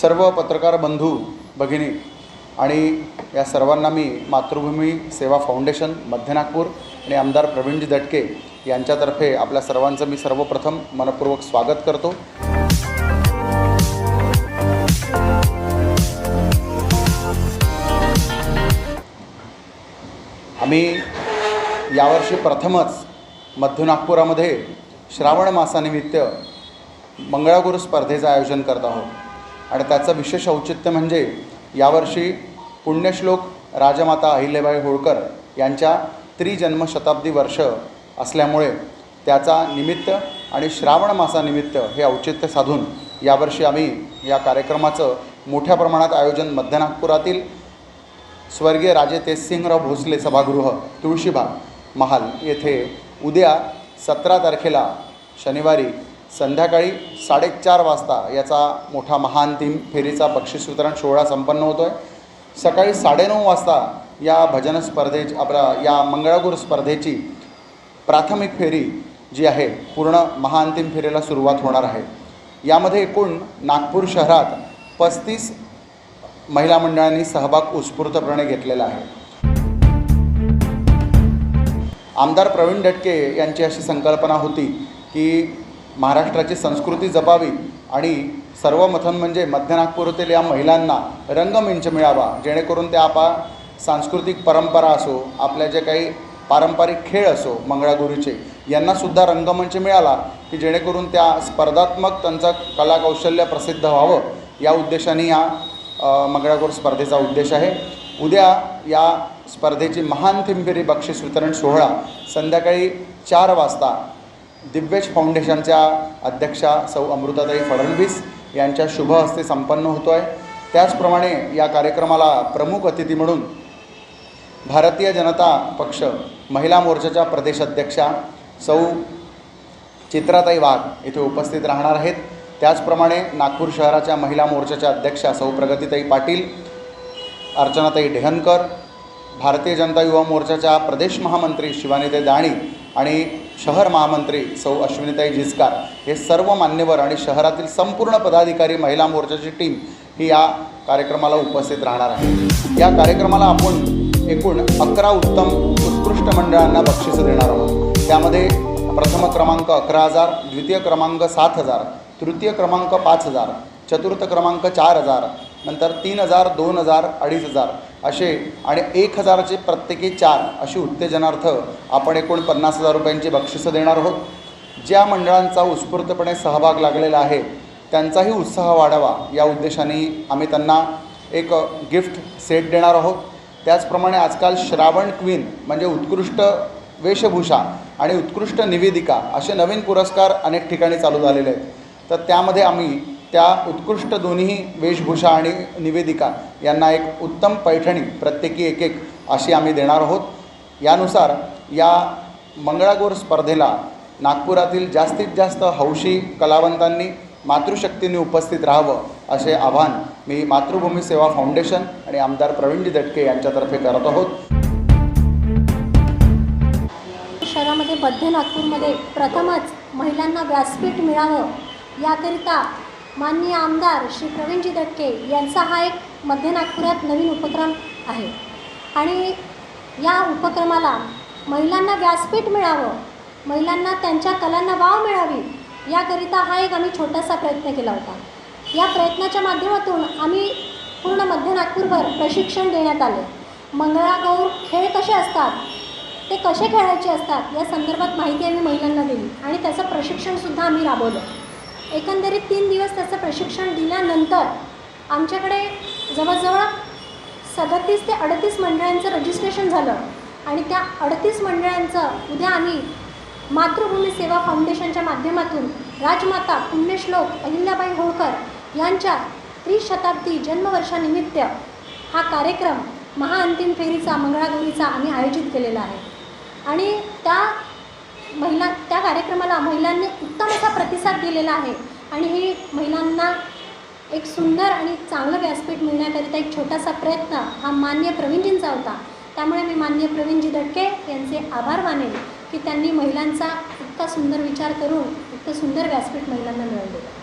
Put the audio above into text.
सर्व पत्रकार बंधू भगिनी आणि या सर्वांना मी मातृभूमी सेवा फाउंडेशन मध्य नागपूर आणि आमदार प्रवीणजी दटके यांच्यातर्फे आपल्या सर्वांचं मी सर्वप्रथम मनपूर्वक स्वागत करतो. आम्ही यावर्षी प्रथमच मध्य नागपुरामध्ये श्रावण मासानिमित्त मंगळागुरु स्पर्धेचं आयोजन करत आहोत. आणि त्याचं विशेष औचित्य म्हणजे यावर्षी पुण्यश्लोक राजमाता अहिल्याबाई होळकर यांच्या त्रिजन्मशताब्दी वर्ष असल्यामुळे त्याचा निमित्त आणि श्रावण मासानिमित्त हे औचित्य साधून यावर्षी आम्ही या कार्यक्रमाचं मोठ्या प्रमाणात आयोजन मध्य नागपुरातील स्वर्गीय राजे तेजसिंगराव भोसले सभागृह तुळशीबाग महाल येथे उद्या सतरा तारखेला शनिवारी संध्याकाळी साडेचार वाजता याचा मोठा महाअंतिम फेरीचा बक्षीस वितरण सोहळा संपन्न होतो आहे सकाळी साडेनऊ वाजता या भजन स्पर्धेची आपल्या या मंगळागुर स्पर्धेची प्राथमिक फेरी जी आहे पूर्ण महाअंतिम फेरीला सुरुवात होणार आहे. यामध्ये एकूण नागपूर शहरात पस्तीस महिला मंडळांनी सहभाग उत्स्फूर्तपणे घेतलेला आहे. आमदार प्रवीण दटके यांची अशी संकल्पना होती की महाराष्ट्राची संस्कृती जपावी आणि सर्वप्रथम म्हणजे मध्य नागपुरातील या महिलांना रंगमंच मिळावा जेणेकरून ते आपा सांस्कृतिक परंपरा असो आपल्या जे काही पारंपरिक खेळ असो मंगळागुरूचे यांनासुद्धा रंगमंच मिळाला की जेणेकरून त्या स्पर्धात्मक त्यांचं कलाकौशल्य प्रसिद्ध व्हावं या उद्देशाने या अ, मंगळागौर स्पर्धेचा उद्देश आहे. उद्या या स्पर्धेची महान थिंबिरी बक्षीस वितरण सोहळा संध्याकाळी चार वाजता दिव्यज फाउंडेशनच्या अध्यक्षा सौ अमृताताई फडणवीस यांच्या शुभ हस्ते संपन्न होतो आहे त्याचप्रमाणे या कार्यक्रमाला प्रमुख अतिथी म्हणून भारतीय जनता पक्ष महिला मोर्चाच्या प्रदेशाध्यक्षा सौ चित्राताई वाघ इथे उपस्थित राहणार आहेत. त्याचप्रमाणे नागपूर शहराच्या महिला मोर्चाच्या अध्यक्षा सौ प्रगतीताई पाटील अर्चनाताई ढेहनकर भारतीय जनता युवा मोर्चाच्या प्रदेश महामंत्री शिवानीताई दाणी आणि शहर महामंत्री सौ अश्विनीताई झिस्कार हे सर्व मान्यवर आणि शहरातील संपूर्ण पदाधिकारी महिला मोर्चाची टीम ही या कार्यक्रमाला उपस्थित राहणार आहे. या कार्यक्रमाला आपण एकूण अकरा उत्तम उत्कृष्ट मंडळांना बक्षिसं देणार आहोत. त्यामध्ये प्रथम क्रमांक अकरा हजार द्वितीय क्रमांक सात हजार तृतीय क्रमांक पाच हजार चतुर्थ क्रमांक चार हजार नंतर तीन हजार दोन हजार अडीच हजार असे आणि एक हजाराचे प्रत्येकी चार अशी उत्तेजनार्थ आपण एकूण पन्नास हजार रुपयांची बक्षिसं देणार आहोत. ज्या मंडळांचा उत्स्फूर्तपणे सहभाग लागलेला आहे त्यांचाही उत्साह वाढावा या उद्देशाने आम्ही त्यांना एक गिफ्ट सेट देणार आहोत. त्याचप्रमाणे आजकाल श्रावण क्वीन म्हणजे उत्कृष्ट वेशभूषा आणि उत्कृष्ट निवेदिका असे नवीन पुरस्कार अनेक ठिकाणी चालू झालेले आहेत. तर त्यामध्ये आम्ही त्या उत्कृष्ट दोन्ही वेशभूषा आणि निवेदिका यांना एक उत्तम पैठणी प्रत्येकी एक एक अशी आम्ही देणार आहोत. यानुसार या मंगळागौर स्पर्धेला नागपुरातील जास्तीत जास्त हौशी कलावंतांनी मातृशक्तीने उपस्थित राहावं असे आव्हान मी मातृभूमी सेवा फाउंडेशन आणि आमदार प्रवीणजी दटके यांच्यातर्फे करत आहोत. शहरामध्ये मध्य नागपूरमध्ये प्रथमच महिलांना व्यासपीठ मिळावं याकरिता माननीय आमदार श्री प्रवीणजी दटके यांचा हा एक मध्य नागपुरात नवीन उपक्रम आहे. आणि या उपक्रमाला महिलांना व्यासपीठ मिळावं महिलांना त्यांच्या कलांना वाव मिळावी याकरिता हा एक आम्ही छोटासा प्रयत्न केला होता. या प्रयत्नाच्या माध्यमातून आम्ही पूर्ण मध्य नागपूरभर प्रशिक्षण देण्यात आले. मंगळागौर खेळ कसे असतात ते कसे खेळायचे असतात या संदर्भात माहिती आम्ही महिलांना दिली आणि त्याचं प्रशिक्षणसुद्धा आम्ही राबवलं. एकंदरीत तीन दिवस त्याचं प्रशिक्षण दिल्यानंतर आमच्याकडे जवळजवळ सदतीस ते अडतीस मंडळांचं रजिस्ट्रेशन झालं. आणि त्या अडतीस मंडळांचं उद्या आम्ही मातृभूमी सेवा फाउंडेशनच्या माध्यमातून राजमाता पुण्यश्लोक अहिल्याबाई होळकर यांच्या त्रिशताब्दी जन्मवर्षानिमित्त हा कार्यक्रम महाअंतिम फेरीचा मंगळागौरीचा आम्ही आयोजित केलेला आहे. आणि त्या महिला त्या कार्यक्रमाला महिलांनी उत्तम असा प्रतिसाद दिलेला आहे. आणि ही महिलांना एक सुंदर आणि चांगलं व्यासपीठ मिळण्याकरिता एक छोटासा प्रयत्न हा मान्य प्रवीणजींचा होता. त्यामुळे मी मान्य प्रवीणजी दटके यांचे आभार मानेन की त्यांनी महिलांचा इतका सुंदर विचार करून इतकं सुंदर व्यासपीठ महिलांना मिळवलेलं